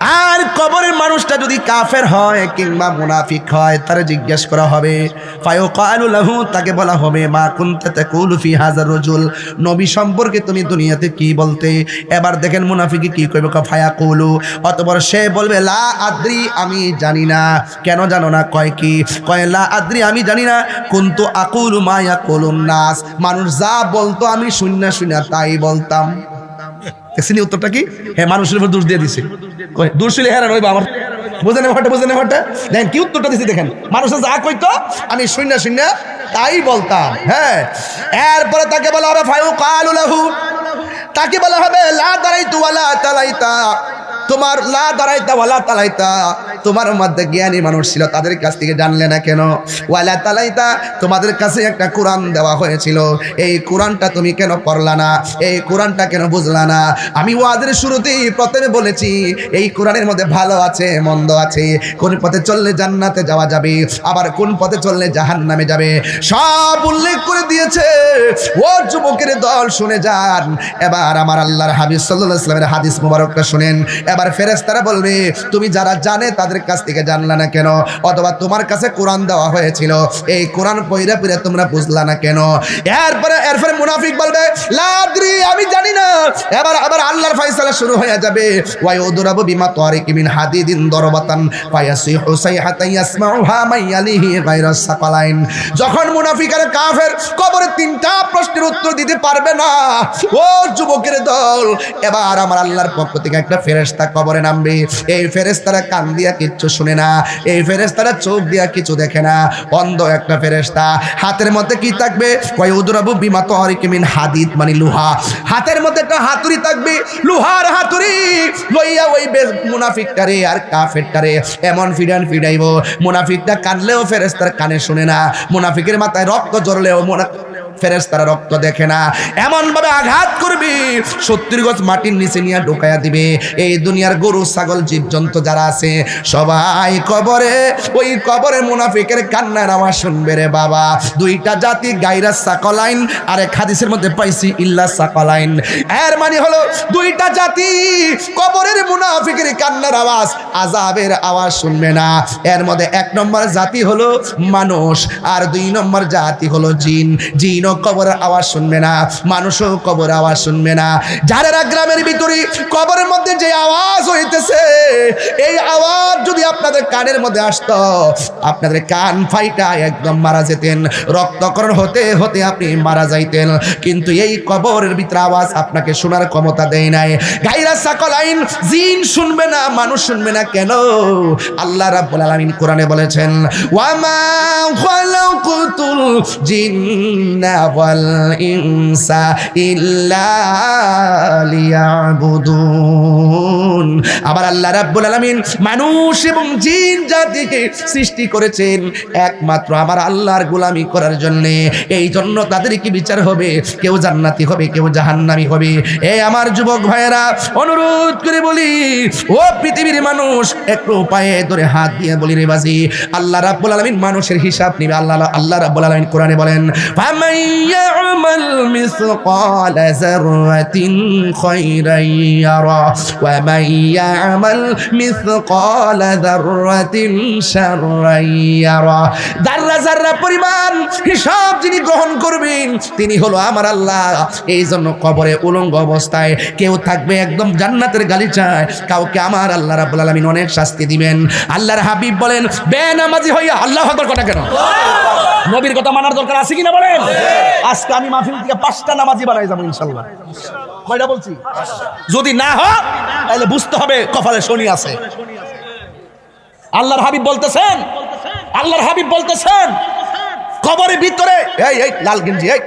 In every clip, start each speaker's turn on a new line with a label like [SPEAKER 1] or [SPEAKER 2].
[SPEAKER 1] আর কবরের মানুষটা যদি কাফের হয় কিংবা মুনাফিক হয়, তারা জিজ্ঞেস করা হবে। ফায়ো কালু লাহু, তাকে বলা হবে, মা কুনতে তাকুলু ফি হাজার রজুল। নবী সম্পর্কে তুমি দুনিয়াতে কি বলতে? এবার দেখেন মুনাফিকে কি কইবে কা ফায়া কুলু অতপর সে বলবে, লা আদ্রি, আমি জানি না। কেন জানো না? কয় কি? কয়, লা আদ্রি, আমি জানি না। কুন্তু আকুলু মা ইয়াকুলুন নাস। মানুষ যা বলতো আমি শূন্য শূন্য তাই বলতাম। দেখছেন উত্তরটা কি? হ্যাঁ মানুষের উপর দোষ দিয়ে দিছে। দোষ ছিল হ্যাঁ রইবা আমার। বোঝেন বুঝে নেই হটে দেখেন, কি উত্তরটা দিছি দেখেন। মানুষে যা কইতো, আমি শূন্য শূন্য তাই বলতাম হ্যাঁ। এরপরে তাকে বলা হবে ফায়ু কালু লাহু। তাকে বলা হবে, লা দাঁড়াইতু ওয়ালা তালাইতা। তোমার লা দাঁড়াইতা ওয়ালা তালাইতা। তোমার মধ্যে জ্ঞানী মানুষ ছিল, তাদের কাছ থেকে জানলে না কেন? ওয়ালা তালাইতা, তোমাদের কাছে একটা কোরআন দেওয়া হয়েছিল। এই কোরআনটা তুমি কেন পড়লা না? এই কোরআনটা কেন বুঝলা না? আমি ওয়াদের শুরুতেই প্রথমে বলেছি, এই কোরআনের মধ্যে ভালো আছে, মন্দ আছে। কোন পথে চললে জান্নাতে যাওয়া যাবে, আবার কোন পথে চললে জাহান্নামে যাবে? সব উল্লেখ করে দিয়েছে। ও যুবকের দল, শুনে যান। এবার আমার আল্লাহর হাবিব সাল্লাল্লাহু আলাইহি সাল্লামের হাদিস মুবারকটা শুনেন। এবার ফেরেশতারা বলবে, তুমি যারা জানে তাদের কাছ থেকে জানলা না কেন? অথবা তোমার কাছে কোরআন দেওয়া হয়েছিল। এই কোরআন পইরা পইরা তোমরা বুঝলা না কেন? এরপরে এরপরে মুনাফিক বলবে, লাদ্রি, আমি জানি না। এবার, আবার আল্লাহর ফয়সালা শুরু হয়ে যাবে। ওয়াই উদরাবু বিমা দরবাতান যখন মুনাফিক আর কাফের কবরে তিনটা প্রশ্নের উত্তর দিতে পারবে না, ও যুবকের দল, এবার আমার আল্লাহর পক্ষ থেকে একটা ফেরেশতা কবরে নামবে। এই ফেরেশতারা কান দিয়া কিচ্ছু শুনে না। এই ফেরেশতারা চোখ দিয়া কিছু দেখে না। অন্ধ একটা ফেরেশতা। হাতের মধ্যে কি থাকবে? কয় উদরাবু বিমা তারিক মিন হাদিদ মানে লোহা। হাতের মধ্যে একটা হাতুড়ি থাকবে। লোহার হাতুড়ি। লইয়া ওই মুনাফিকটারে আর কাফেরটারে এমন ফিডান ফিডাইব। মুনাফিকটা কানলেও ফেরেস্তার কানে শুনে না। মুনাফিকের মাথায় রক্ত জড়লেও মুনা ফেরেস্তারা রক্ত দেখে না। এমন ভাবে আঘাত করবি। সত্তর গজ মাটির নিচে নিয়ে ঢোকায়া দিবে। এই দুনিয়ার গরু, ছাগল, জীবজন্তু যারা আছে, সবাই কবরে। ওই কবরে মুনাফিকের কান্নার আওয়াজ শুনবে রে বাবা। দুইটা জাতি, গাইরা সাকলাইন আর এক হাদিসের মধ্যে পাইছি, ইল্লা সাকলাইন এর মানে হলো দুইটা জাতি, কবরের মুনাফিকের কান্নার আওয়াজ আজাবের আওয়াজ শুনবে না। এর মধ্যে এক নম্বর জাতি হলো মানুষ, আর দুই নম্বর জাতি হলো জিন। জিনও কবরের আওয়াজ শুনবে না, মানুষও কবর আওয়াজ শুনবে না। যারা গ্রামের ভিতরে কবরের মধ্যে যে আওয়াজ হইতেছে, এই আওয়াজ যদি আপনাদের কানের মধ্যে আসতো, আপনাদের কান ফাইটা একদম মারা যেতেন, রক্তকরণ হতে হতে আপনি মারা যাইতেন। কিন্তু এই কবরের ভিতরে আওয়াজ আপনাকে শোনার ক্ষমতা দেয় নাই। গাইরা সাকলাইন জিন শুনবে না, মানুষ শুনবে না কেন? আল্লাহ রাব্বুল আলামিন কোরআনে বলেছেন ওয়ামা খালাকুতুল জিন্না আবার আল্লাহ রাব্বুল আলামিন মানুষ এবং জিন জাতিকে সৃষ্টি করেছেন একমাত্র আমার আল্লাহর গোলামি করার জন্য। এই জন্য তাদের কি বিচার হবে? কেউ জান্নাতি হবে, কেউ জাহান্নামি হবে। এ আমার যুবক ভাইয়েরা, অনুরোধ করে বলি, ও পৃথিবীর মানুষ, একটু পায়ে ধরে হাত দিয়ে বলি রে বাজি, আল্লাহ রাব্বুল আলামিন মানুষের হিসাব নিবে। আল্লাহ আল্লাহ রাব্বুল আলামিন কোরআনে বলেন, ফামান মিসকাল যাররাতিন খায়রান ইয়ারা ওয়া মান ইয়ামাল মিসকাল যাররাতিন শাররান ইয়ারা যাররা যাররা পরিমাণ হিসাব যিনি গ্রহণ করবেন, তিনি হলো আমার আল্লাহ। এই জন্য কবরে উলঙ্গ অবস্থায় কেউ থাকবে একদম জান্নাতের গালিচায়, কাউকে আমার আল্লাহ রাব্বুল আলামিন অনেক শাস্তি দিবেন। আল্লাহর হাবিব বলেন, বেনামাজি হইয়া আল্লাহ আকবার কথা কেন? নবীর কথা মানার দরকার আছে কিনা বলেন? আজকে আমি মাহফিল থেকে পাঁচটা নামাজি বানাই যাব ইনশাল্লাহ। কয়টা বলছি? যদি না হয় তাহলে বুঝতে হবে কপালে শনি আছে। আল্লাহর হাবিব বলতেছেন আল্লাহর হাবিব বলতেছেন কবরের ভিতরে এই এই লাল গেঞ্জি এই।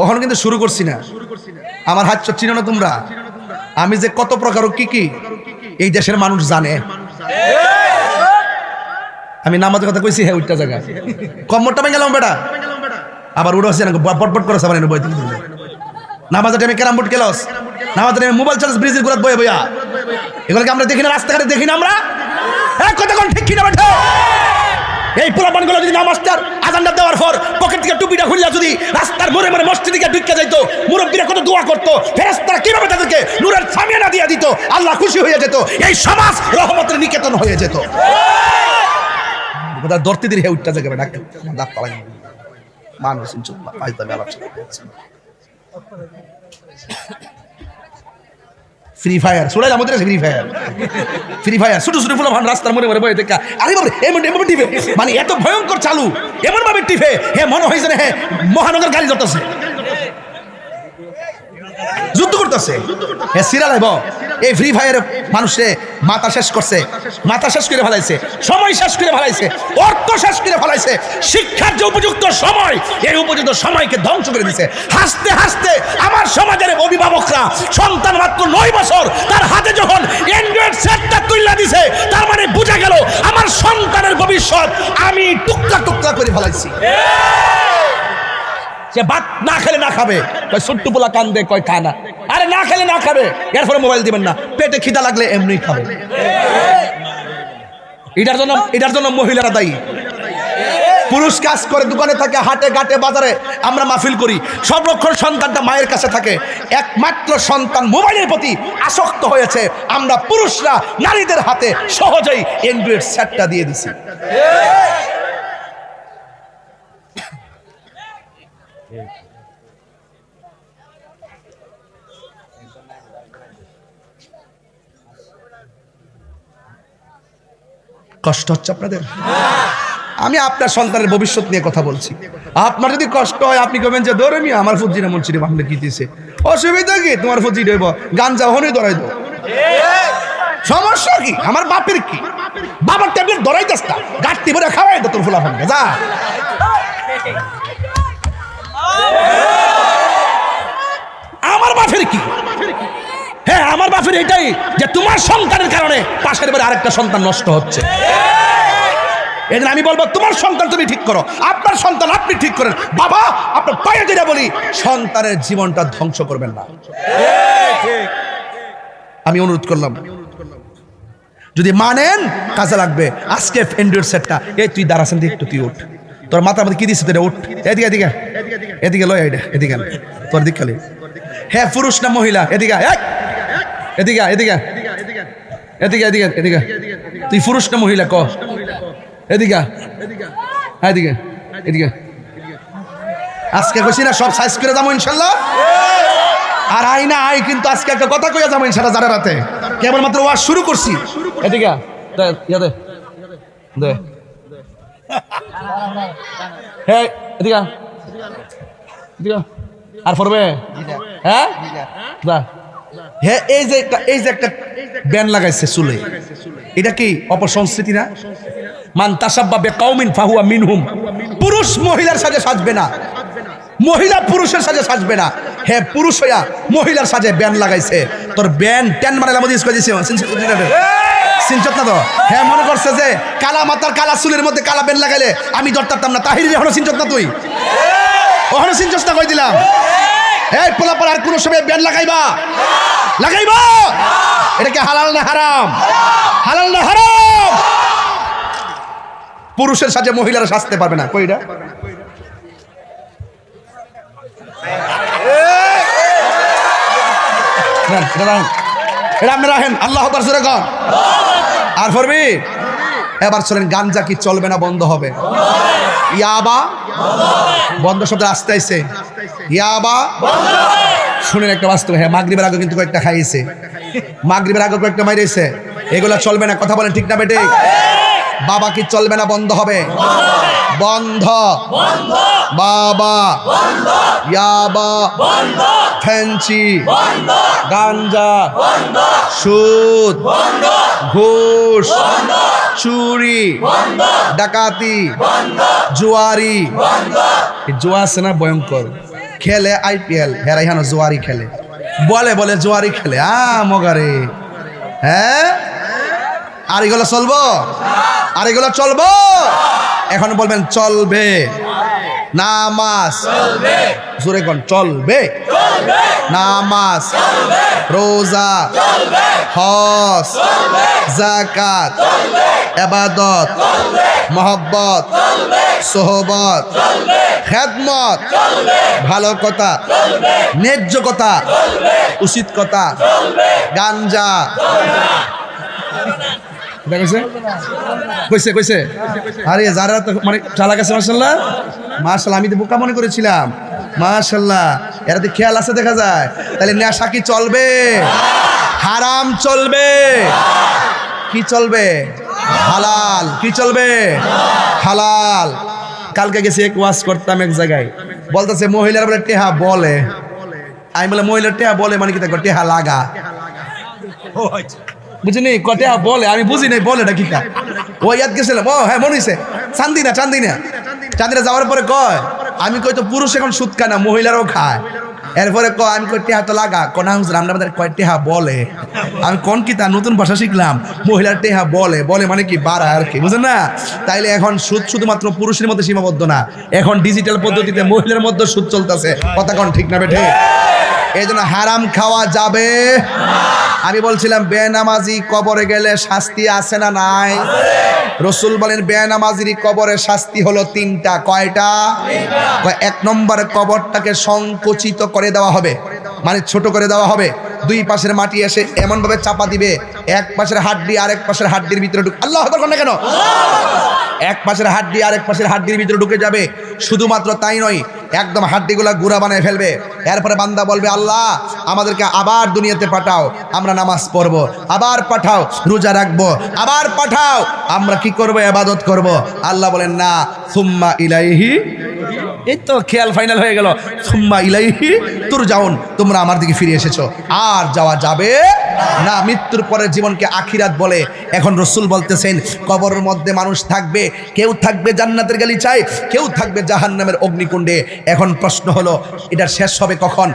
[SPEAKER 1] ওখানে কিন্তু শুরু করছি না। আমার হাত চিনো না তোমরা? আমি যে কত প্রকার কি কি এই দেশের মানুষ জানে। আমি নামাজের কথা কইছি হ্যাঁ ওইটা জায়গা। কম্মরটা ভেঙে গেলাম বেটা। আবার উড়ে না বটবট করে সামান্য বই নামাজের টাইমে ক্যারাম বোর্ড খেলস। নামাজের টাইমে মোবাইল চার্জ ব্রিজের গুলাত বয়ে বইয়া। এগুলোকে আমরা দেখি না, রাস্তাঘাটে দেখি না আমরা? হ্যাঁ কথা কোন ঠিক কিনা বেটা? এই পোলাপানগুলো যদি না মাস্টার, আজানটা দেওয়ার পর পকেট থেকে টুপিটা খুলিয়া যদি রাস্তার মোড়ে মোড়ে মসজিদ দিকে ঢুকে যাইতো, মুরব্বীরা কত দোয়া করতো ফেরেস্তারা কীভাবে তাদেরকে নূরের ছামি দিত? আল্লাহ খুশি হয়ে যেত। এই সমাজ রহমতের নিকেতন হয়ে যেত। ধরতে দিলে হে উঠতে যাবে ডাক্তার দাঁত পালাই মানুষ ফ্রি ফায়ার শুনে আমাদের ফ্রি ফায়ার ফ্রি ফায়ার ছোট ছোট রাস্তার মনে মনে বয়ে আরে বাবরে এমন এমন টিপে। মানে এত ভয়ঙ্কর চালু, এমন ভাবে টিপে, হে, মনে হয়েছে না হে, মহানগর গাড়ি ধরতেছে। যুদ্ধ করতেছে। হ্যাঁ সিরিয়াল আইব। এই ফ্রি ফায়ার মানুষে মাথা শেষ করছে, মাথা শেষ করে ফেলাইছে, সময় শেষ করে ফেলাইছে, অর্থ শেষ করে ফেলাইছে, শিক্ষার যে উপযুক্ত সময়, এই উপযুক্ত সময়কে ধ্বংস করে দিছে। হাসতে হাসতে আমার সমাজের অভিভাবকরা সন্তান মাত্র নয় বছর, তার হাতে যখন অ্যান্ড্রয়েড সেটটা তুইলা দিছে, তার মানে বোঝা গেল আমার সন্তানের ভবিষ্যৎ আমি টুকরা টুকরা করে ফেলাইছি। সে ভাত না খেলে না খাবে। কয় ছোট্ট পোলা কান্দে, কয় খায় না আরে না খেলে না খাবে। এর ফলে মোবাইল দিবেন না। পেটে খিদা লাগলে এমনি খাবে। এটার জন্য এটার জন্য মহিলারা দায়ী। পুরুষ কাজ করে, দোকানে থাকে, হাটে, ঘাটে, বাজারে আমরা মাহফিল করি। সংরক্ষণ সন্তানটা মায়ের কাছে থাকে। একমাত্র সন্তান মোবাইলের প্রতি আসক্ত হয়েছে। আমরা পুরুষরা নারীদের হাতে সহজেই অ্যান্ড্রয়েড সেটটা দিয়ে দিছি। কষ্ট হচ্ছে আপনাদের? আমি আপনার সন্তানের ভবিষ্যৎ নিয়ে কথা বলছি। আপনার যদি কষ্ট হয়, আপনি কবেন যে, ধরে মি আমার ফুজি না মনসিরে বাংলা কি দিছে? অসুবিধা কি? তোমার ফুজি দেব গাঞ্জা হনই ধরাই দেবো। সমস্যা কি? আমার বাপের কি? বাবার ট্যাবলেট ধরাই যাস না। গাঁটটি ভরে খাওয়াই দে তোর ফুলা যা। আমার বাপের কি? হ্যাঁ আমার বাপের এটাই যে তোমার সন্তানের কারণে পাশের বাড়ি আরেকটা সন্তান নষ্ট হচ্ছে। এদিন আমি বলব, তোমার সন্তান তুমি ঠিক করো, আপনার সন্তান আপনি ঠিক করেন। বাবা, আপনার পায়ে যেটা বলি, সন্তানের জীবনটা ধ্বংস করবেন না। আমি অনুরোধ করলাম, যদি মানেন, কাজে লাগবে। আজকে ফেন্ডুর সেটটা এই তুই দাঁড়াছেন একটু তুই উঠ। তোর মাথার মধ্যে কি দিচ্ছে তোর? উঠ। এদিকে এদিকে। এদিকে লয় এটা এদিকে। তোর দিক খালি। হ্যাঁ পুরুষ না মহিলা? এদিকে! এদিকে এদিকে এদিকে এদিকে এদিকে তুই পুরুষ না মহিলা? ক। এদিকে হ্যাঁ এদিকে। এদিকে আজকে কইছি না, সব সাইজ করে যাব ইনশাল্লাহ। আর আই না আই কিন্তু আজকে একটা কথা কইয়া যাব ইনশাল্লাহ যারা রাতে। কেবল মাত্র ওয়াজ শুরু করছি। এদিকে দে। দে। হ্যাঁ এদিকে এদিকে আর পড়বে? হ্যাঁ? হ্যাঁ এই যে এই যে একটা ব্যান লাগাইছে চুলে। এটা কি অপসংস্কৃতি না? মান তাসাব্বা বে কাউমিন ফাহুয়া মিনহুম। পুরুষ মহিলার সাজে সাজবে না। মহিলা পুরুষের সাজে সাজবে না। হে পুরুষ হইয়া মহিলার সাজে ব্যান লাগাইছে। তোর ব্যান মানে স্কুলে দিয়েছে সিনচত না তো? হ্যাঁ মনে করছে যে কালা মাতার কালা চুলের মধ্যে কালা ব্যান লাগাইলে আমি ধরতাম না। তাহির এখনও সিনচত না তুই? ওখানে সিনচস না কই দিলাম? এই পোলাপার আর কোনো সময় ব্যান লাগাইবা? লাগাইবা? এটা কি হালাল না হারাম? হালাল না হারাম? পুরুষের সাথে মহিলারা সাজতে পারবে না। রাখেন, এটা রাখেন। আল্লাহ জোরে কন। আর ফরবি এবার চলেন, গাঞ্জা কি চলবে না বন্ধ হবে? ইয়াবা? বন্ধ শব্দ আসতে আসে ইয়াবা? শুনেন একটা বাস্তব হ্যাঁ মাগরিবের আগে কিন্তু কয়েকটা খাইয়েছে মাগরিবের আগে কয়েকটা মাইরেছে। এগুলা চলবে না, কথা বলেন ঠিক না বেটে বাবা কি চলবে না বন্ধ হবে? বন্ধ। বাবা। ইয়াবা ফ্যান্সি গাঞ্জা। সুদ। ঘুষ। চুরি। ডাকাতি। জুয়ারি। জুয়া আছে না ভয়ঙ্কর। খেলে আইপিএল। হেরাই হানো জুয়ারি খেলে। বলে বলে জুয়ারি খেলে। আ মগারে হ্যাঁ? আর এগুলো চলবো? আর এগুলো চলবো? এখন বলবেন চলবে। নামাজ। জোরে কোন চলবে। নামাজ। রোজা। হজ। জাকাত। এবাদত। মহব্বত। সোহবত। খেদমত। ভালো কথা। ন্যায্য কথা। উচিত কথা। গাঞ্জা। কইছে? কইছে আরে মানে আমি তো বোকা মনে করেছিলাম। এরা তো খেয়াল আছে, দেখা যায়। তাহলে নেশা কি চলবে। হারাম চলবে। কি চলবে? হালাল। কি চলবে? হালাল। কালকে গেছি এক ওয়াশ করতাম এক জায়গায়। বলতেছে, মহিলার বলে, টেহা বলে। আমি বলে, মহিলার টেহা বলে মানে কি? দেখো টেহা লাগা। বুঝিনি? কটে বলে? আমি বুঝি নাই বলে না কিটা ও ইয়াদ গেছিলাম ও হ্যাঁ মনে হয়েছে চান্দিনা চান্দি না চান্দিনা যাওয়ার পরে কয়, আমি কই তো পুরুষ এখন সুদ খায় না, মহিলারাও খায়। এরপরে ক, আমি কই টেহা তো লাগা? কোনা হুজুর, আমরা আমাদের কয়, টেহা বলে। আমি কোন কি তা নতুন ভাষা শিখলাম? মহিলার টেহা বলে বলে মানে কি বাড়া আর কি, বুঝেন না? তাইলে এখন সুদ শুধুমাত্র পুরুষের মধ্যে সীমাবদ্ধ না, এখন ডিজিটাল পদ্ধতিতে মহিলার মধ্যে সুদ চলতেছে। কথা কোন ঠিক না বেঠে? এই জন্য হারাম খাওয়া যাবে। আমি বলছিলাম, বেনামাজি কবরে গেলে শাস্তি আছে না নাই? রসুল বলেন, বেনামাজির কবরের শাস্তি হলো তিনটা। কয়টা? এক নম্বর কবরটাকে সংকুচিত করে দেওয়া হবে। মানে ছোট করে দেওয়া হবে। দুই পাশের মাটি এসে এমনভাবে চাপা দিবে, এক পাশের হাড্ডি আরেক পাশের হাড্ডির ভিতরে ঢুক আল্লাহ না কেন? এক পাশের হাড্ডি আরেক পাশের হাড্ডির ভিতরে ঢুকে যাবে। শুধুমাত্র তাই নয়, একদম হাড্ডিগুলা গুড়া বানায় ফেলবে। এরপরে বান্দা বলবে, আল্লাহ, আমাদেরকে আবার দুনিয়াতে পাঠাও, আমরা নামাজ পড়ব, আবার পাঠাও, রোজা রাখব, আবার পাঠাও, আমরা কি করব এবাদত করব? আল্লাহ বলেন, না, সুম্মা ইলাইহি এই তো খেয়াল ফাইনাল হয়ে গেল, সুম্মা ইলাইহি তোর যাউন তোমরা আমার দিকে ফিরে এসেছ, আর যাওয়া যাবে না, মৃত্যুর পরে জীবনকে আখিরাত বলে। এখন রসুল বলতেছেন, কবরের মধ্যে মানুষ থাকবে, কেউ থাকবে জান্নাতের গালিচায়, কেউ থাকবে জাহান নামের অগ্নিকুণ্ডে। এখন প্রশ্ন হলো, এটা শেষ হবে কখন?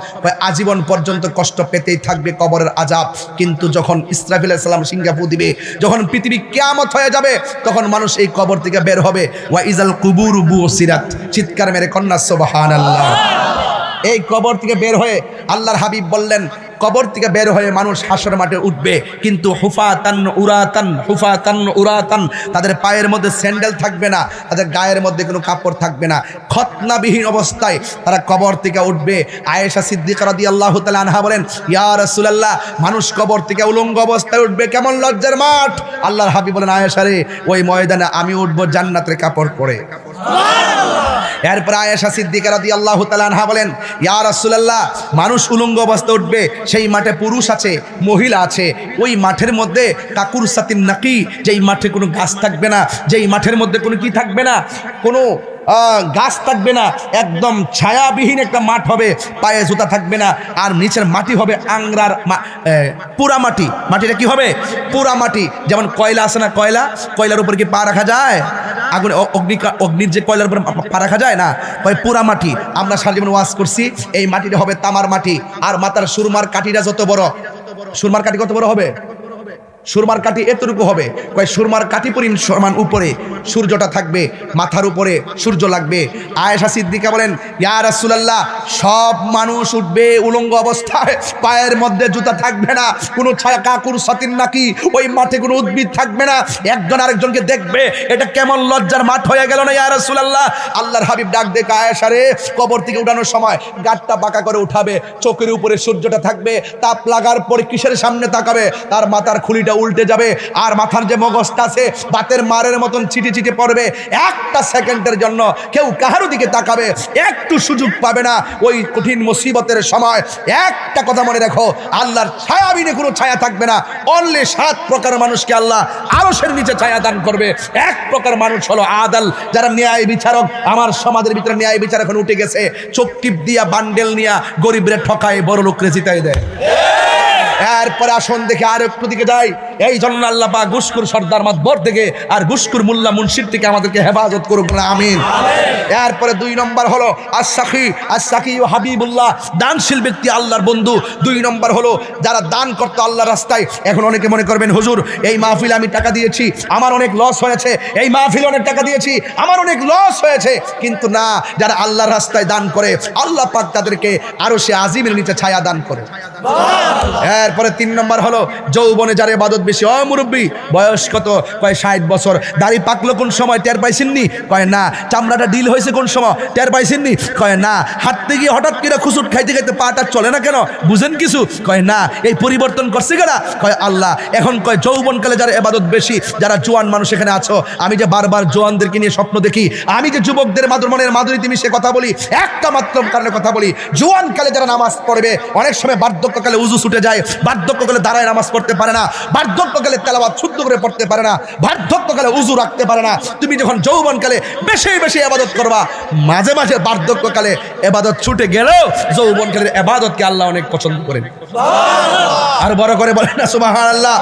[SPEAKER 1] আজীবন পর্যন্ত কষ্ট পেতেই থাকবে কবরের আজাব কিন্তু যখন ইসরাফিল সালাম সিঙ্গাপু দিবে, যখন পৃথিবী কেয়ামত হয়ে যাবে, তখন মানুষ এই কবর থেকে বের হবে। ওয়া ইজাল কুবুর বু সিরাত চিৎকার মেরে কন্যা সোবাহান আল্লাহ এই কবর থেকে বের হয়ে আল্লাহর হাবিব বললেন কবর থেকে বের হয়ে মানুষ হাসর মাঠে উঠবে। কিন্তু হুফাতান উরাতান হুফাতান উরাতান, তাদের পায়ের মধ্যে স্যান্ডেল থাকবে না, তাদের গায়ের মধ্যে কোনো কাপড় থাকবে না। খতনাবিহীন অবস্থায় তারা কবর থেকে উঠবে। আয়েশা সিদ্দিকা আল্লাহ তাআলা আনহা বলেন, ইয়া রাসূলুল্লাহ, মানুষ কবর থেকে উলঙ্গ অবস্থায় উঠবে, কেমন লজ্জার মাঠ? আল্লাহর হাবি বলেন, আয়েশা রে, ওই ময়দানে আমি উঠবো জান্নাতের কাপড় পরে। এরপর আয়েশা সিদ্দিকা রাদিয়াল্লাহু তাআলা আনহা বলেন, ইয়া রাসূলুল্লাহ, মানুষ উলঙ্গ অবস্থায় উঠবে, সেই মাঠে পুরুষ আছে, মহিলা আছে। ওই মাঠের মধ্যে কাকুর সাতিন নাকি, যেই মাঠে কোনো গাছ থাকবে না, যেই মাঠের মধ্যে কোনো কি থাকবে না, কোনো গাছ থাকবে না, একদম ছায়াবিহীন একটা মাঠ হবে, পায়ে জুতা থাকবে না, আর নিচের মাটি হবে আংরার পুরা মাটি। মাটিটা কি হবে? পুরা মাটি। যেমন কয়লা আছে না কয়লা? কয়লার উপর কি পা রাখা যায়? আগুন অগ্নি অগ্নির যে কয়লার উপর পা রাখা যায় না? ওই পুরা মাটি। আমরা সারা জীবন ওয়াজ করছি, এই মাটিটা হবে তামার মাটি। আর মাথার সুরমার কাঠিটা যত বড়, সুরমার কাঠি কত বড় হবে? সুরমার কাঠি এতটুকু হবে। কয়, সুরমার কাঠি পরিণ সমান উপরে, সূর্যটা থাকবে, মাথার উপরে সূর্য লাগবে। আয়েশা সিদ্দিকা বলেন, ইয়া রাসূলুল্লাহ, সব মানুষ উঠবে উলঙ্গ অবস্থায়, পায়ের মধ্যে জুতা থাকবে না, কোনো ছায়া কাকুর সাতিন নাকি, ওই মাঠে কোনো উদ্ভিদ থাকবে না, একজন আরেকজনকে দেখবে, এটা কেমন লজ্জার মাঠ হয়ে গেল না, ইয়া রাসূলুল্লাহ? আল্লাহর হাবিব ডাক দেখে আয়েশা রে, কবর থেকে উঠানোর সময় গাটটা বাঁকা করে উঠাবে, চোখের উপরে সূর্যটা থাকবে, তাপ লাগার পরে কিসের সামনে তাকাবে? তার মাথার খুলিটা উল্টে যাবে। আর মাথার যে মগজটা আছে, বাতের মারের মতন ছিটে ছিটে পড়বে। একটা সেকেন্ডের জন্য কেউ কাহারও দিকে তাকাবে, একটু সুযোগ পাবে না ওই কঠিন মুসিবতের সময়। একটা কথা মনে রাখো, আল্লাহর ছায়াবিনে কোনো ছায়া থাকবে না। অনলি সাত প্রকার মানুষকে আল্লাহ আরশের নিচে ছায়া দান করবে। এক প্রকার মানুষ হলো আদাল, যারা ন্যায় বিচারক। আমার সমাজের ভিতরে ন্যায় বিচার এখন উঠে গেছে। চোখ টিপ দিয়া, বান্ডেল নিয়া গরিবরে ঠকায় বড় লোকরে জিতাই দেয়। এরপরে আসন দেখে আর একটু দিকে যাই। এই জন্য আল্লাহ বা গুসকুর সর্দার মাতবর থেকে আর গুসকুর মুল্লা মুন্সির থেকে আমাদেরকে হেফাজত করুক না আমিন। এরপরে দুই নম্বর হলো আসাকি আসাকি ও হাবিবুল্লাহ দানশীল ব্যক্তি আল্লাহর বন্ধু। দুই নম্বর হলো যারা দান করতো আল্লাহর রাস্তায়। এখন অনেকে মনে করবেন, হুজুর, এই মাহফিলে আমি টাকা দিয়েছি। আমার অনেক লস হয়েছে। এই মাহফিলে অনেক টাকা দিয়েছি। আমার অনেক লস হয়েছে। কিন্তু না, যারা আল্লাহর রাস্তায় দান করে, আল্লাহ পাক তাদেরকে আরও সে আজিমের নিচে ছায়া দান করে। এরপরে তিন নম্বর হলো যৌবনে যার এবাদত বেশি। অ মুরব্বী, বয়স কত? কয় ষাট বছর। দাড়ি পাকলো কোন সময়? টের পাইছেননি? কয় না। চামড়াটা ডিল হয়েছে কোন সময়? টের পাইছেননি? কয় না। হাঁটতে গিয়ে হঠাৎ করে খুচুট খাইতে খাইতে পাটা চলে না কেন? বুঝেন কিছু? কয় না। এই পরিবর্তন করছে কেনা কয় আল্লাহ। এখন কয় যৌবনকালে যারা এবাদত বেশি, যারা জোয়ান মানুষ এখানে আছো, আমি যে বারবার জোয়ানদেরকে নিয়ে স্বপ্ন দেখি, আমি যে যুবকদের মাদুর মনের মাধুরী তুমি সে কথা বলি, একটা মাত্র কারণে কথা বলি, জোয়ানকালে যারা নামাজ পড়বে, অনেক সময় বার্ধক্যকালে উজু ছুটে যায়, বার্ধক্যকালে দাঁড়ায় নামাজ পড়তে পারে না, বার্ধক্যকালে তেলাবাদ শুদ্ধ করে পড়তে পারে না, বার্ধক্যকালে উজু রাখতে পারে না। তুমি যখন যৌবনকালে বেশি বেশি আবাদত করবা, মাঝে মাঝে বার্ধক্যকালে এবাদত ছুটে গেলেও যৌবনকালের এবাদতকে আল্লাহ অনেক পছন্দ করেন। আর বড় করে বলেন না সুবাহ আল্লাহ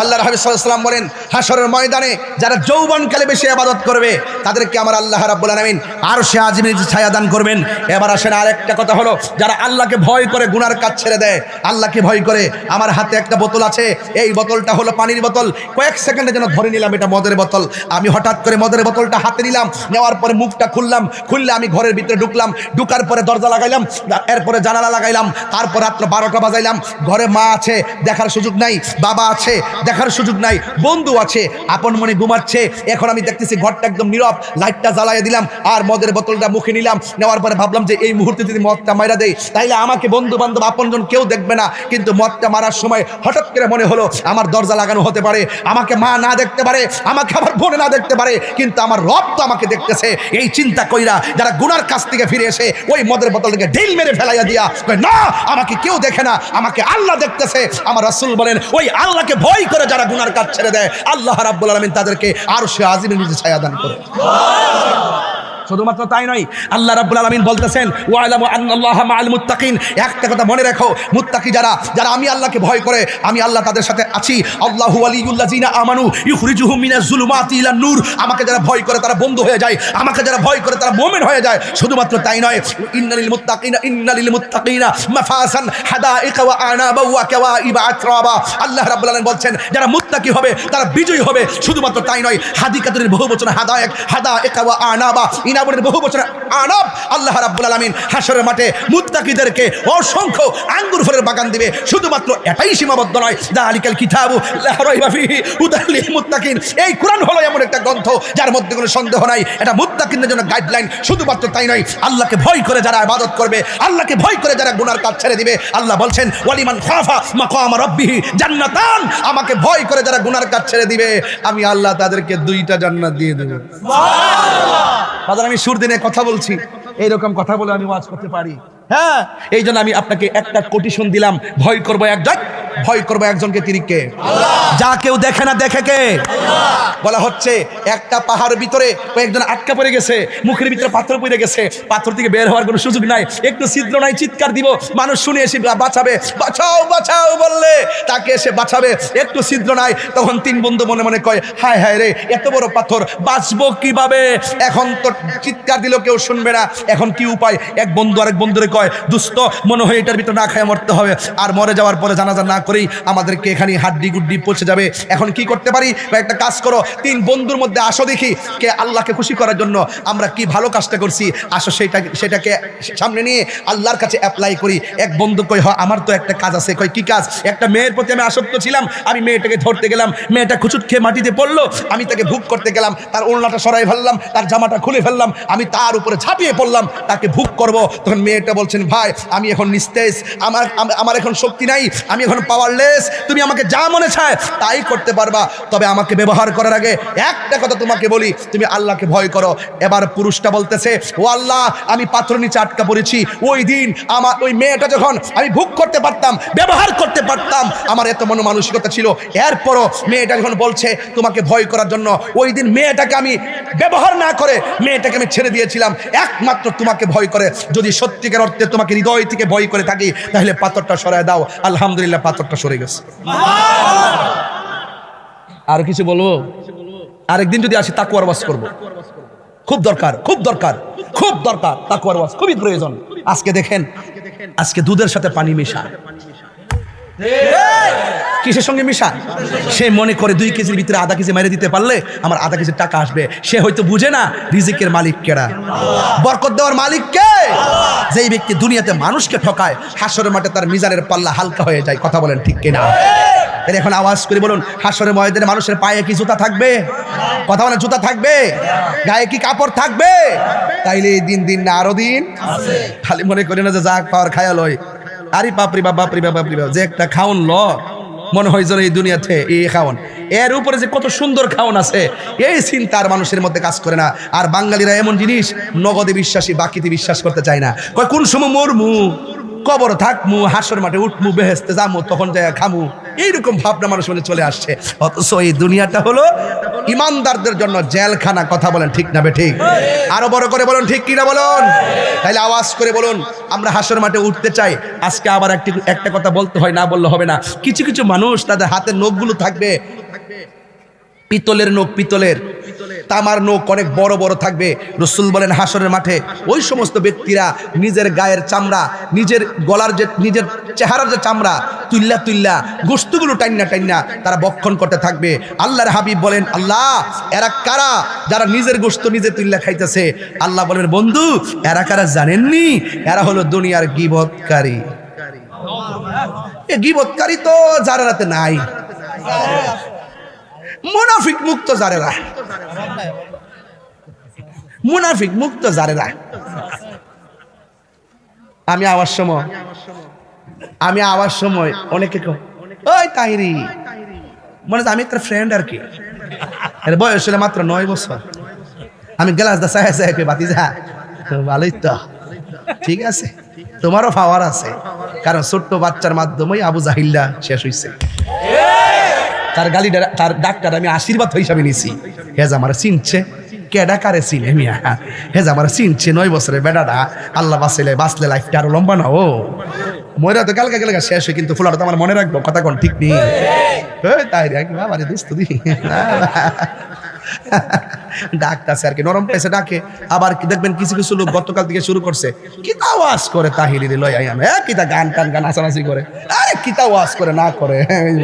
[SPEAKER 1] আল্লাহ রাহাবিসাল্লাম বলেন হাসরের ময়দানে যারা যৌবনকালে বেশি আবাদত করবে তাদেরকে আমার আল্লাহ রাব্বুল আলামিন আর সে আজমির ছায়া দান করবেন। এবার আসেন আরেকটা কথা হলো যারা আল্লাহকে ভয় করে গুনার কাজ ছেড়ে দেয় আল্লাহকে ভয় করে আমার হাতে একটা বোতল আছে এই বোতলটা হলো পানির বোতল। কয়েক সেকেন্ডে যেন ধরে নিলাম এটা মদের বোতল। আমি হঠাৎ করে মদের বোতলটা হাতে নিলাম নেওয়ার পরে মুখটা খুললাম খুললে আমি ঘরের ভিতরে ঢুকলাম ঢুকার পরে দরজা লাগাইলাম এরপরে জানালা লাগাইলাম তারপর রাত্র বারোটা বাজাইলাম ঘরে মা আছে, দেখার সুযোগ নাই, বাবা আছে, দেখার সুযোগ নাই, বন্ধু আছে, আপন মনে ঘুমাচ্ছে। এখন আমি দেখতেছি ঘরটা একদম নীরব, লাইটটা জ্বালাইয়া দিলাম, আর মদের বোতলটা মুখে নিলাম। নেওয়ার পরে ভাবলাম যে এই মুহূর্তে যদি মদটা মাইরা দেয় তাইলে আমাকে বন্ধু বান্ধব আপনজন কেউ দেখবে না। কিন্তু মদটা মারার সময় হঠাৎ করে মনে হলো, আমার দরজা লাগানো হতে পারে, আমাকে মা না দেখতে পারে, আমাকে আমার বোন না দেখতে পারে, কিন্তু আমার রব তো আমাকে দেখতেছে। এই চিন্তা কইরা যারা গুনার কাছ থেকে ফিরে এসে ওই মদের বোতলটাকে ঢিল মেরে ফেলাইয়া দিয়া না, আমাকে কেউ দেখে না আমাকে আল্লাহ দেখতেছে। আমার রাসুল বলেন, ওই আল্লাহকে ভয় করে যারা গুনার কাজ ছেড়ে দেয়, আল্লাহ রাব্বুল আলমিন তাদেরকে আরও সে আজিমের নিজে ছায়া দান করে শুধুমাত্র তাই নয়, আল্লাহ রাব্বুল আলামিন বলতেছেন, ওয়ালামু আন্নাল্লাহা মাআল মুত্তাকিন। একটা কথা মনে রাখো, মুত্তাকি যারা যারা আমি আল্লাহকে ভয় করে, আমি আল্লাহ তাদের সাথে আছি। আল্লাহু ওয়ালিয়ুল্লাযিনা আমানু ইখরিজুহুম জুলুমাতি ইলান নূর। আমাকে যারা ভয় করে তারা বন্ধু হয়ে যায়, আমাকে যারা ভয় করে তারা মুমিন হয়ে যায়। শুধুমাত্র তাই নয়, ইন্নালিল মুত্তাকিনা ইন্নালিল মুত্তাকিনা মাফাসান হাদাইকা ওয়া আনাবা ওয়া কাওয়াইবা আতরাবা। আল্লাহ রাব্বুল আলামিন বলছেন, যারা মুত্তাকি হবে, তারা বিজয়ী হবে। শুধুমাত্র তাই নয়, হাদিকাতুল বহু বচন হাদায়েক হাদাইকা ওয়া আনাবা ইনাবনের বহু বছর আনাব, আল্লাহ রাব্বুল আলামিন হাসরের মাঠে মুত্তাকিদেরকে অসংখ্য আঙ্গুর ফলের বাগান দিবে। শুধুমাত্র এটাই সীমাবদ্ধ নয়। দালিকাল কিতাবু, লা রাইবা ফিহি, হুদাল মুত্তাকিন। এই কোরআন হলো এমন একটা গ্রন্থ যার মধ্যে কোনো সন্দেহ নাই। এটা মুত্তাকিনদের জন্য গাইডলাইন শুধুমাত্র তাই নয়। আল্লাহকে ভয় করে যারা ইবাদত করবে, আল্লাহকে ভয় করে যারা গুনার কাজ ছেড়ে দিবে, আল্লাহ বলছেন, ওয়ালিমান খাফা মাকাম রাব্বিহি জান্নাতান আমাকে ভয় করে যারা গুনার কাজ ছেড়ে দিবে। আমি আল্লাহ তাদেরকে দুইটা জান্নাত দিয়ে দেব। আমি সুর দিনে কথা বলছি। এইরকম কথা বলে আমি ওয়াজ করতে পারি। হ্যাঁ এই জন্য আমি আপনাকে একটা কোটিশন দিলাম। ভয় করব একজন ভয় করব একজনকে তিনি কে? যা কেউ দেখে না দেখে কে? বলা হচ্ছে একটা পাহাড়ের ভিতরে কয়েকজন আটকা পড়ে গেছে মুখের ভিতরে পাথর পড়ে গেছে পাথর থেকে বের হওয়ার কোনো সুযোগ নাই একটু ছিদ্র নাই চিৎকার দিব মানুষ শুনে এসে বাঁচাবে। বাঁচাও বাঁচাও বললে তাকে এসে বাঁচাবে। একটু ছিদ্র নাই তখন তিন বন্ধু মনে মনে কয় হায় হায় রে এত বড় পাথর বাঁচবো কীভাবে? এখন তো চিৎকার দিলেও কেউ শুনবে না এখন কি উপায়? এক বন্ধু আরেক বন্ধুরে কয় দুস্থ, মনে হয় এটার ভিতরে না খায় মরতে হবে। আর মরে যাওয়ার পরে জানাজা না করেই আমাদেরকে এখানে হাড্ডি গুড্ডি পৌঁছে যাবে। এখন কি করতে পারি? একটা কাজ করো। তিন বন্ধুর মধ্যে আসো দেখি কে আল্লাহকে খুশি করার জন্য আমরা কি ভালো কাজটা করছি? আসো সেটা, সেটাকে সামনে নিয়ে আল্লাহর কাছে অ্যাপ্লাই করি। এক বন্ধু কই হ আমার তো একটা কাজ আছে। কই কি কাজ? একটা মেয়ের প্রতি আমি আসক্ত ছিলাম। আমি মেয়েটাকে ধরতে গেলাম। মেয়েটা খুচুট খেয়ে মাটিতে পড়ল। আমি তাকে ভুক করতে গেলাম। তার ওড়নাটা সরাই ফেললাম। তার জামাটা খুলে ফেললাম। আমি তার উপরে ঝাঁপিয়ে পড়লাম। তাকে ভুক করব। তখন মেয়েটা বলছেন, ভাই, আমি এখন নিস্তেজ, আমার আমার এখন শক্তি নাই, আমি এখন পাওয়ারলেস তুমি আমাকে যা মনে চায় তাই করতে পারবা। তবে আমাকে ব্যবহার করার আগে একটা কথা তোমাকে বলি, তুমি আল্লাহকে ভয় করো। এবার পুরুষটা বলতেছে, ও আল্লাহ, আমি পাথর নিচে আটকা পড়েছি। ওই দিন আমার, ওই মেয়েটা যখন আমি ভুক করতে পারতাম, ব্যবহার করতে পারতাম, আমার এত মন মানসিকতা ছিল। এরপরও মেয়েটা যখন বলছে, তোমাকে ভয় করার জন্য ওই দিন মেয়েটাকে আমি ব্যবহার না করে, মেয়েটাকে আমি ছেড়ে দিয়েছিলাম, একমাত্র তোমাকে ভয় করে। যদি সত্যিকার তোমাকে হৃদয় থেকে ভয় করে থাকি, তাহলে পাথরটা সরায় দাও। আলহামদুলিল্লাহ, পাথরটা সরে গেছে। আর কিছু বলব? আরেকদিন যদি আসি তাকুয়ার বাস করব। খুব দরকার খুব দরকার খুব দরকার। তাকুয়ার বাস খুবই প্রয়োজন। আজকে দেখেন, আজকে দুধের সাথে পানি মেশা। কিসের সঙ্গে মিশা? সে মনে করে দুই কেজির ভিতরে আধা কেজি মেরে দিতে পারলে আমার আধা কেজির টাকা আসবে। সে হয়তো বুঝে না রিজিকের মালিক কেরা বরকত দেওয়ার মালিক কে? যেই ব্যক্তি দুনিয়াতে মানুষকে ঠকায়, হাসরের মাঠে তার মিজানের পাল্লা হালকা হয়ে যায়। কথা বলেন ঠিক কিনা? তাহলে এখন আওয়াজ করে বলুন, হাসরের ময়দানে মানুষের পায়ে কি জুতা থাকবে? কথা বলেন, জুতা থাকবে? গায়ে কি কাপড় থাকবে? তাইলে দিন দিন না, আরও দিন। খালি মনে করি না যে যাক পাওয়ার খায়াল হয় আরে বাপরি বা বাপরি বা বাপরি বা যে একটা খাওন ল, মনে হয় যেন এই দুনিয়াতে এই খাওন এর উপরে যে কত সুন্দর খাওন আছে, এই চিন্তার মানুষের মধ্যে কাজ করে না। আর বাঙালিরা এমন জিনিস নগদে বিশ্বাসী, বাকিতে বিশ্বাস করতে চায় না। কয়, কোন সময় মরমু, কবর থাকমু, হাসর মাঠে উঠমু বেহেস্তে যামু, তখন যায় খামু। এইরকম ভাবনা মানুষ মনে চলে আসছে। অথচ এই দুনিয়াটা হলো ইমানদারদের জন্য জেলখানা, কথা বলেন ঠিক না ঠিক আরও বড় করে বলুন, ঠিক কিনা বলুন? তাহলে আওয়াজ করে বলুন, আমরা হাসর মাঠে উঠতে চাই, আজকে আবার একটি, একটা কথা বলতে হয়, না বললে হবে না। কিছু কিছু মানুষ তাদের হাতের নখগুলো থাকবে, পিতলের নখ পিতলের। তামার নখ অনেক বড় বড় থাকবে। রসুল বলেন হাসরের মাঠে ওই সমস্ত ব্যক্তিরা নিজের গায়ের চামড়া নিজের গলার যে নিজের চেহারার যে চামড়া তুল্লা তুল্লা গোস্তগুলো টাইনা টাইনা তারা বক্ষণ করতে থাকবে। আল্লাহর হাবিব বলেন আল্লাহ এরা কারা যারা নিজের গোস্ত নিজে তুল্লা খাইতেছে? আল্লাহ বলেন বন্ধু এরা কারা জানেননি? এরা হলো দুনিয়ার গিবৎকারী। এ গিবৎকারী তো যারা রাতে নাই। মুনাফিক মুক্ত যারেরা মুনাফিক মুক্ত যারেরা আমি আওয়ার সময়। আমি আওয়ার সময়। অনেকে ওই তাহিরি। মনে আমি একটা ফ্রেন্ড আর কি। বয়স হলে মাত্র নয় বছর। আমি গ্লাস দা সাহে সাহে কই, বাতি যা। ভালোই তো। ঠিক আছে। তোমারও পাওয়ার আছে। কারণ ছোট্ট বাচ্চার মাধ্যমেই আবু জাহিল্লা শেষ হইছে। তার গালি তার ডাক্তার আমি আশীর্বাদ হিসাবে নিছি। হেজ আমার চিনছে কেডা কারে চিনে মিয়া? হেজ আমার চিনছে, নয় বছরে বেডাটা আল্লাহ বাঁচলে বাঁচলে লাইফটা আরও লম্বা না, ও। ময়রা তো কালকে গেলে শেষ হয়, কিন্তু ফুলাটা তো আমার মনে রাখব, কথা কোন ঠিক নেই। তাই রাখবা আমার দোস্ত কি, নরম ডাকে। আবার দেখবেন কিছু কিছু লোক গতকাল থেকে শুরু করছে কিতা ওয়াজ করে কিতা গান টান গান করে? আরে কিতা ওয়াজ করে, না করে।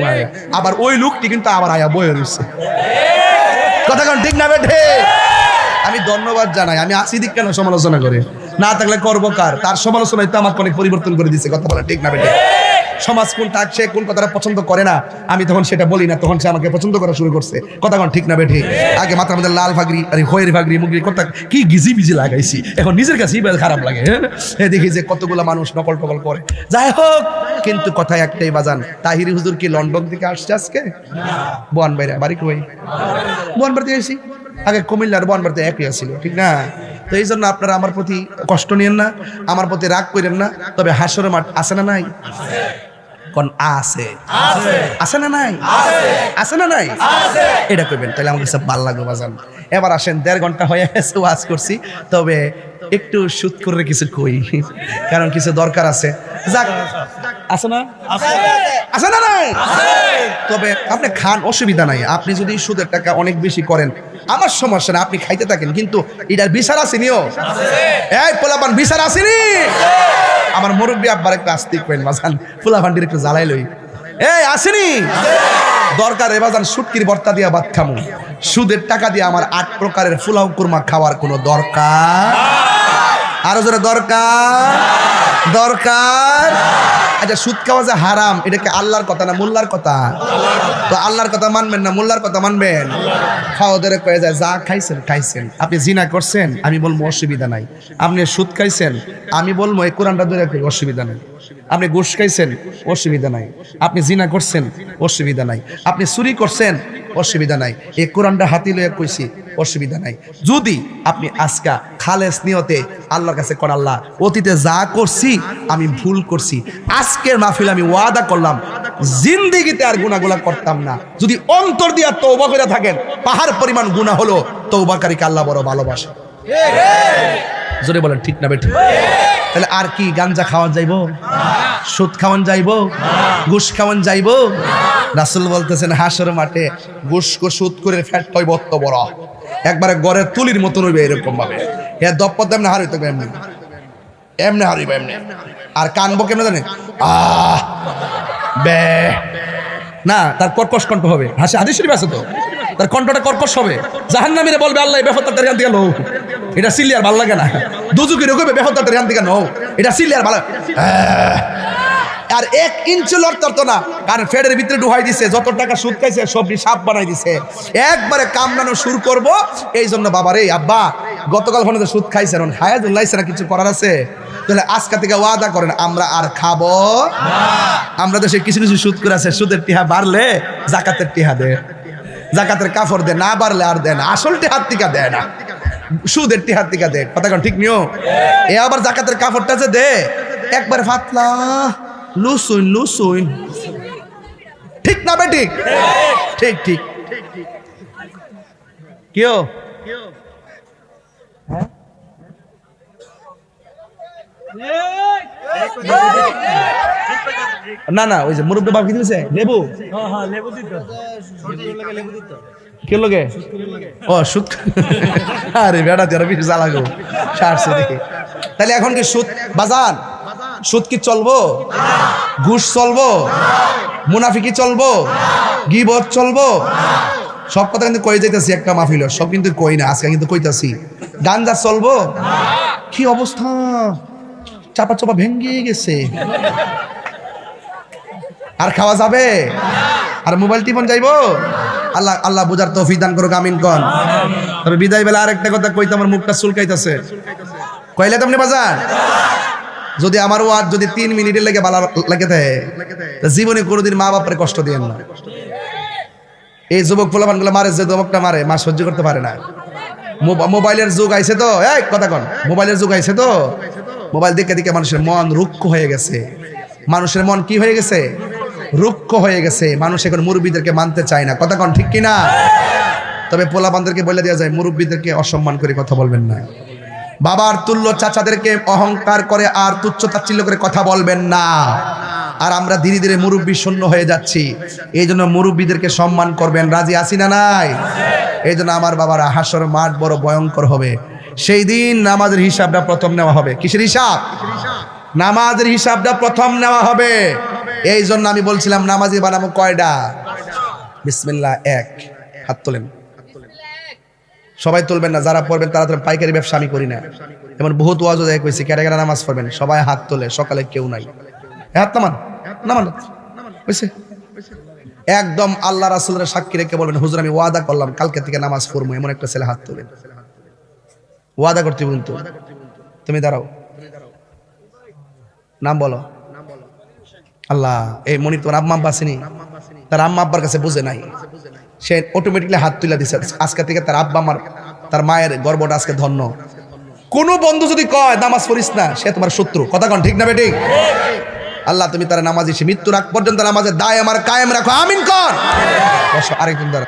[SPEAKER 1] আবার ওই লোকটি কিন্তু আবার আয়া বয়ে রয়েছে কথা ঠিক না বেঠে আমি ধন্যবাদ জানাই, আমি আসিদিক কেন সমালোচনা করে? না থাকলে করব কার? তার সমালোচনায় তো আমাকে অনেক পরিবর্তন করে দিচ্ছে কথা বলা ঠিক না বেঠে সমাজ কোন তাক, সে কোন কথাটা পছন্দ করে না। আমি তখন সেটা বলি না, তখন সে আমাকে পছন্দ করা শুরু করছে। কথা কোন, ঠিক না বেঠে আগে মাথার মধ্যে লাল ভাগরি আরে খয়ের ভাগরি মুগরি কথা কি গিজি বিজি লাগাইছি। এখন নিজের কাছেই খারাপ লাগে হ্যাঁ? দেখি যে কতগুলো মানুষ নকল টকল করে। যাই হোক, কিন্তু কথা একটাই বাজান, তাহিরি হুজুর কি লন্ডন থেকে আসছে আজকে? বোয়ান বাইরে বাড়ি কই? বোয়ান বাড়িতে এসি আগে কুমিল্লার বোয়ান বাড়িতে একই আসছিল ঠিক না? তো এই জন্য আপনারা আমার প্রতি কষ্ট নিয়েন না, আমার প্রতি রাগ করেন না, তবে হাসরের মাঠ আছে না নাই? কোন আছে। আছে। না নাই? আছে। না নাই? এটা করবেন তাহলে আমার কাছে ভালো লাগবে বাজান। এবার আসেন দেড় ঘণ্টা হয়ে গেছে ওয়াজ করছি তবে একটু সুদ করে কিছু কই কারণ কিছু দরকার আছে। যাক আছে না? আছে। না নাই? তবে আপনি খান অসুবিধা নাই। আপনি যদি সুদের টাকা অনেক বেশি করেন আমার সমস্যা না, আপনি খাইতে থাকেন, কিন্তু এটার বিচার আসেনিও এই পোলাপান, বিচার আসেনি আমার মুরব্বী আব্বার একটু আস্তিক করেন বাজান, পোলাপানটির একটু জ্বালাই লই। এই আসেনি দরকার এবাজান সুটকির বর্তা দিয়া ভাত খামু। সুদের টাকা দিয়ে আমার আট প্রকারের ফুলাও কুরমা খাওয়ার কোনো দরকার? আরও জোরে দরকার? দরকার। আচ্ছা সুদ খাওয়া যে হারাম, এটা কি আল্লাহর কথা না মোল্লার কথা? তো আল্লাহর কথা মানবেন না, মোল্লার কথা মানবেন? খাওয়াদের কয়ে যায়, যা খাইছেন খাইছেন। আপনি জিনা করছেন, আমি বলব অসুবিধা নাই। আপনি সুদ খাইছেন, আমি বলব এই কোরআনটা কই অসুবিধা নাই। আপনি ঘুষ খাইছেন, অসুবিধা নাই। আপনি জিনা করছেন, অসুবিধা নাই। আপনি চুরি করছেন অসুবিধা নাই। এই কোরআনটা হাতি লইয়া কইছি, অসুবিধা নাই। যদি আপনি আজকা খালেস নিয়তে আল্লাহর কাছে কর, আল্লাহ, অতীতে যা করছি আমি ভুল করছি। আজকের মাহফিল আমি ওয়াদা করলাম, জিন্দিগিতে আর গুনাগুলা করতাম না। যদি অন্তর দিয়া তৌবা করে থাকেন, পাহাড় পরিমাণ গুণা হলো তৌবাকারীকে আল্লাহ বড় ভালোবাসে। জোরে বলেন, ঠিক না বেঠিক তাহলে আর কি গাঞ্জা খাওয়ান যাইবো? সুদ খাওয়ান যাইবো? ঘুষ খাওয়ান যাইবো? রাসুল বলতেছেন, হাসর মাঠে ঘুষ সুদ করে ফ্যাট হয় বত্ত বড়। একবারে গড়ের তুলির মতন হইবে এরকম ভাবে হ্যাঁ দপ্পত এমনি হারিত এমনি। এমনি হারিবে এমনি। আর কানবো কেমনে জানে আহ, বে। না, তার কর্কশ কণ্ঠ হবে। হাসি হাদিস শরীফ আছে তো? তার কণ্ঠটা কর্কশ হবে। জাহান্নামীরে বলবে, আল্লাহ বেফতার রেহান থেকে নো এটা সিলিয়ার ভালো লাগে না। দুজুকি রকমে বেফতার রেহান থেকে নো এটা সিলিয়ার ভালো আর এক ইঞ্চি লড়তো না। কারণ ফেডের ভিতরে ডুহাই দিছে, যত টাকা সুদ খাইছে সবজি সাপ বানাই দিছে। একবারে কামড়ানো শুরু করব এই জন্য বাবা রে আব্বা, গতকাল ফোনে সুদ খাইছে, এখন হায়াতুল্লাহ না, কিছু করার আছে? তাহলে আজকে থেকে ওয়াদা করেন, আমরা আর খাব আমরা দেশে কিছু কিছু সুদ করে আছে, সুদের টিহা বাড়লে জাকাতের টিহা দে জাকাতের কাফর দে না বাড়লে আর দেয় না। আসল টিহার টিকা দেয় না। সুদের টিহার টিকা দে। কথা ঠিক নিও? এ আবার জাকাতের কাপড়টা যে দে। একবার ফাতলা। লুসুইন লুসুইন। ঠিক না বেঠিক ঠিক ঠিক। কেউ না না ওই যে মুরব্বী বাপ কি দিয়েছে লেবু? কে ও, সুদ। আরে বেড়া যারা বেশি জ্বালাগো সারছে দেখে। তাহলে এখন কি সুদ? বাজান, সুদ কি চলবো? ঘুষ চলবো? মুনাফিকি চলবো? গিবত চলবো? সব কথা কিন্তু কই যাইতেছি, একটা মাহফিল। সব কিন্তু কই না, আজকে কিন্তু কইতাছি। গাঞ্জা চলবো? কি অবস্থা? চাপা চাপা ভেঙ্গে গেছে। আর খাওয়া যাবে? আর মোবাইল টিফোন যাইবো? আল্লাহ আল্লাহ বুঝার তৌফিক দান করুক, আমিন কন। তবে বিদায় বেলা আরেকটা কথা কইতে আমার মুখটা চুলকাইতেছে। কইলে তো আপনি বাজার যদি আমার ওয়াজ যদি তিন মিনিটের লেগে বালা লেগে থাকে, তা জীবনে কোনোদিন মা বাপরে কষ্ট দিয়েন না। এই যুবক ফলাফানগুলো মারে, যে যুবকটা মারে, মা সহ্য করতে পারে না। মোবা- মোবাইলের যুগ আইছে তো? এই কথা কন। মোবাইলের যুগ আইছে তো? মোবাইল দেখে দেখে মানুষের মন রুক্ষ হয়ে গেছে। মানুষের মন কি হয়ে গেছে? রুক্ষ হয়ে গেছে। মানুষ এখন মুরব্বীদেরকে মানতে চায় না। কথা কন, ঠিক কিনা? তবে পোলাপানদেরকে বলে দেওয়া যায়, মুরব্বীদেরকে অসম্মান করে কথা বলবেন না। বাবার তুল্য চাচাদেরকে অহংকার করে আর তুচ্ছ তাচ্ছিল্য করে কথা বলবেন না। আর আমরা ধীরে ধীরে মুরব্বী শূন্য হয়ে যাচ্ছি। এই জন্য মুরব্বীদেরকে সম্মান করবেন। রাজি আসি না নাই? এই জন্য আমার বাবার, হাসর মাঠ বড় ভয়ঙ্কর হবে। সেই দিন নামাজের হিসাবটা প্রথম নেওয়া হবে। কিসের হিসাব? নামাজের হিসাবটা প্রথম নেওয়া হবে। এই জন্য আমি বলছিলাম, নামাজি বানাবো কয়টা? বিসমিল্লাহ, এক। হাত তোলেন। সবাই তুলবেন না, যারা পড়বেন তারা তো পাইকারি ব্যবসা আমি করি না। এমন বহুত দেয় কইছি, কেটে কেটে নামাজ পড়বেন। সবাই হাত তোলে, সকালে কেউ নাই। হাত নামান নামান। একদম আল্লাহ রাসুলের সাক্ষী রেখে বলবেন, হুজুর, আমি ওয়াদা করলাম, কালকে থেকে নামাজ পড়ব। এমন একটা ছেলে হাত তোলেন ওয়াদা করতে কিন্তু তুমি দাঁড়াও। নাম বলো। আল্লাহ, এই মনির তোমার আম্মা আব্বা আসেনি তার আম্মা আব্বার কাছে বুঝে নাই। সে অটোমেটিকলি হাত তুলে দিছে। আজকে থেকে তার আব্বা আমার, তার মায়ের গর্বটা আজকে ধন্য। কোনো বন্ধু যদি কয়, নামাজ পড়িস না সে তোমার শত্রু। কথা কন ঠিক না বেঠিক আল্লাহ, তুমি তার নামাজ এসে মৃত্যু রাখ পর্যন্ত নামাজের দায় আমার কায়েম রাখো। আমিন কর। আরেকজন দ্বারা